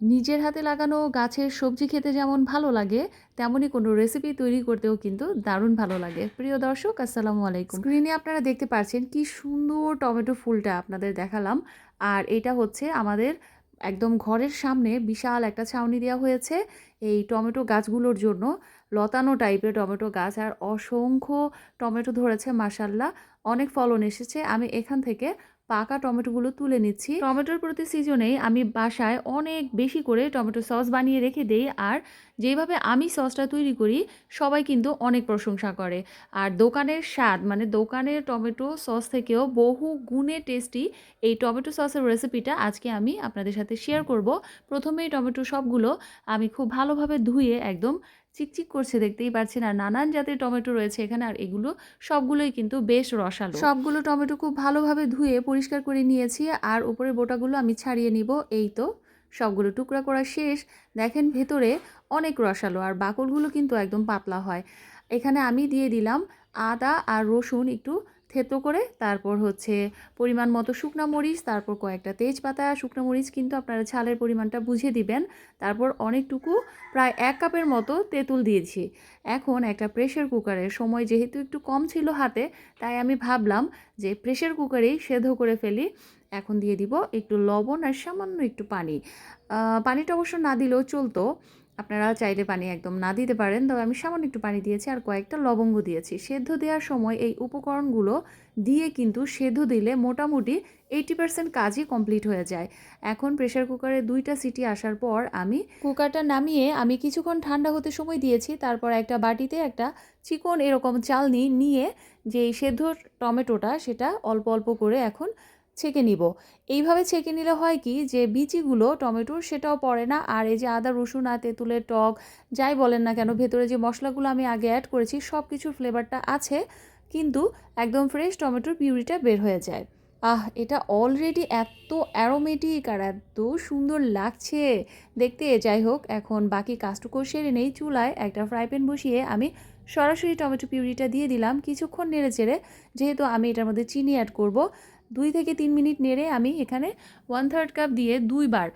নিজের হাতে লাগানো গাছের সবজি খেতে যেমন ভালো লাগে, তেমনই কোনো রেসিপি তৈরি করতেও কিন্তু দারুণ ভালো লাগে। প্রিয় দর্শক, আসসালামু আলাইকুম। স্ক্রিনে আপনারা দেখতে পাচ্ছেন কি সুন্দর টমেটো ফুলটা আপনাদের দেখালাম। আর এটা হচ্ছে আমাদের একদম ঘরের সামনে বিশাল একটা ছাউনি দেওয়া হয়েছে। এই টমেটো গাছগুলোর জন্য লতানো টাইপের টমেটো গাছ। আর অসংখ্য টমেটো ধরেছে মাসাল্লাহ অনেক ফলন এসেছে। আমি এখান থেকে পাকা টমেটোগুলো তুলে নিচ্ছি। টমেটোর প্রতি সিজনেই আমি বাসায় অনেক বেশি করে টমেটো সস বানিয়ে রেখে দেই আর যেভাবে আমি সসটা তৈরি করি, সবাই কিন্তু অনেক প্রশংসা করে। আর দোকানের স্বাদ মানে দোকানের টমেটো সস থেকেও বহু গুণে টেস্টি এই টমেটো সসের রেসিপিটা আজকে আমি আপনাদের সাথে শেয়ার করব। প্রথমেই টমেটো সবগুলো আমি খুব ভালোভাবে ধুয়ে একদম চিকচিক করছে, দেখতেই পাচ্ছেন আর নানান জাতের টমেটো রয়েছে এখানে, আর এগুলো সবগুলোই কিন্তু বেশ রসালো। সবগুলো টমেটো খুব ভালোভাবে ধুয়ে পরিষ্কার করে নিয়েছি, আর উপরের বোটাগুলো আমি ছাড়িয়ে নিব। এই তো, সবগুলো টুকরা করা শেষ। দেখেন ভেতরে অনেক রসালো, আর বাকলগুলো কিন্তু একদম পাতলা হয়। এখানে আমি দিয়ে দিলাম আদা আর রসুন একটু থেতো করে, তারপর হচ্ছে পরিমাণ মতো শুকনো মরিচ, তারপর কয়েকটা তেজপাতা, শুকনো মরিচ কিন্তু আপনারা ঝালের পরিমাণটা বুঝে দিবেন। তারপর অনেকটুকু প্রায় এক কাপের মতো তেঁতুল দিয়েছি। এখন একটা প্রেশার কুকারের সময় যেহেতু একটু কম ছিল হাতে, তাই আমি ভাবলাম যে প্রেশার কুকারেই সেদ্ধ করে ফেলি। এখন দিয়ে দিব একটু লবণ আর সামান্য একটু পানি। পানিটা অবশ্য না দিলেও চলতো। আপনারা চাইলে পানি একদম না দিতে পারেন, তবে আমি সামান্য একটু পানি দিয়েছি আর কয়েকটা লবঙ্গ দিয়েছি। সেদ্ধ দেওয়ার সময় এই উপকরণগুলো দিয়ে কিন্তু সেদ্ধ দিলে মোটামুটি এইটি পার্সেন্ট কাজই কমপ্লিট হয়ে যায়। এখন প্রেশার কুকারে দুইটা সিটি আসার পর আমি কুকারটা নামিয়ে আমি কিছুক্ষণ ঠান্ডা হতে সময় দিয়েছি, তারপর একটা বাটিতে একটা চিকন এরকম চালনি নিয়ে যে সেদ্ধ টমেটোটা, সেটা অল্প অল্প করে এখন ছেঁকে নিব। এইভাবে ছেঁকে নিলে হয় কি যে বিচিগুলো, টমেটোর সেটাও পড়ে না। আর এই যে আদা, রসুন আর তেঁতুলের টক, যাই বলেন না কেন, ভেতরে যে মশলাগুলো আমি আগে অ্যাড করেছি সব কিছুর ফ্লেভারটা আছে, কিন্তু একদম ফ্রেশ টমেটোর পিউরিটা বের হয়ে যায়। আহ, এটা অলরেডি এত অ্যারোমেটিক আর এত সুন্দর লাগছে। দেখতে, যাই হোক, এখন বাকি কাজটুকু সেরে নেই। চুলায় একটা ফ্রাই প্যান বসিয়ে আমি সরাসরি টমেটো পিউরিটা দিয়ে দিলাম। কিছুক্ষণ নেড়ে চেড়ে যেহেতু আমি এটার মধ্যে চিনি অ্যাড করব দুই থেকে তিন মিনিট নেড়ে আমি এখানে ওয়ান থার্ড কাপ দিয়ে দুইবার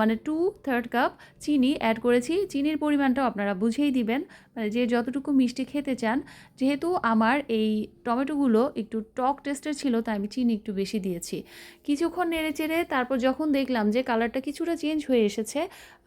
মানে টু থার্ড কাপ চিনি অ্যাড করেছি। চিনির পরিমাণটাও আপনারা বুঝেই দিবেন মানে যে যতটুকু মিষ্টি খেতে চান। যেহেতু আমার এই টমেটোগুলো একটু টক টেস্টের ছিল, তাই আমি চিনি একটু বেশি দিয়েছি। কিছুক্ষণ নেড়ে চেড়ে তারপর যখন দেখলাম যে কালারটা কিছুটা চেঞ্জ হয়ে এসেছে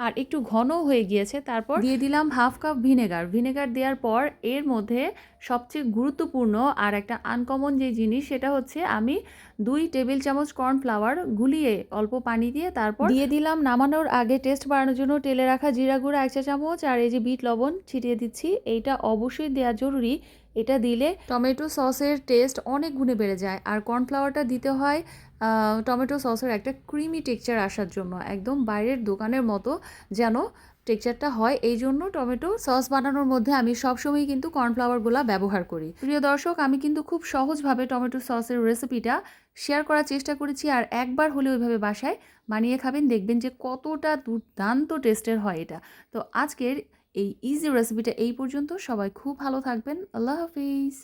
আর একটু ঘন হয়ে গিয়েছে, তারপর দিয়ে দিলাম হাফ কাপ ভিনেগার ভিনেগার দেওয়ার পর এর মধ্যে সবচেয়ে গুরুত্বপূর্ণ আর একটা আনকমন যে জিনিস, সেটা হচ্ছে আমি দুই টেবিল চামচ কর্নফ্লাওয়ার গুলিয়ে অল্প পানি দিয়ে তারপর দিয়ে দিলাম নামানোর আগে টেস্ট বাড়ানোর জন্য তেলে রাখা জিরা গুঁড়া, এক চা চামচ, আর এই যে বিট লবণ ছিটিয়ে দিচ্ছি, এইটা অবশ্যই দেওয়া জরুরি। এটা দিলে টমেটো সসের টেস্ট অনেক গুণে বেড়ে যায়। আর কর্নফ্লাওয়ারটা দিতে হয় টমেটো সসের একটা ক্রিমি টেক্সচার আসার জন্য, একদম বাইরের দোকানের মতো যেন টেক্সচারটা হয়। এই জন্য টমেটো সস বানানোর মধ্যে আমি সবসময় কিন্তু কর্নফ্লাওয়ারগুলো ব্যবহার করি। প্রিয় দর্শক, আমি কিন্তু খুব সহজভাবে টমেটো সসের রেসিপিটা শেয়ার করার চেষ্টা করেছি। আর একবার হলে ওইভাবে বাসায় বানিয়ে খাবেন, দেখবেন যে কতটা দুর্দান্ত টেস্টের হয় এটা। তো আজকের এই ইজি রেসিপিটা এই পর্যন্ত। সবাই খুব ভালো থাকবেন। আল্লাহ হাফিজ।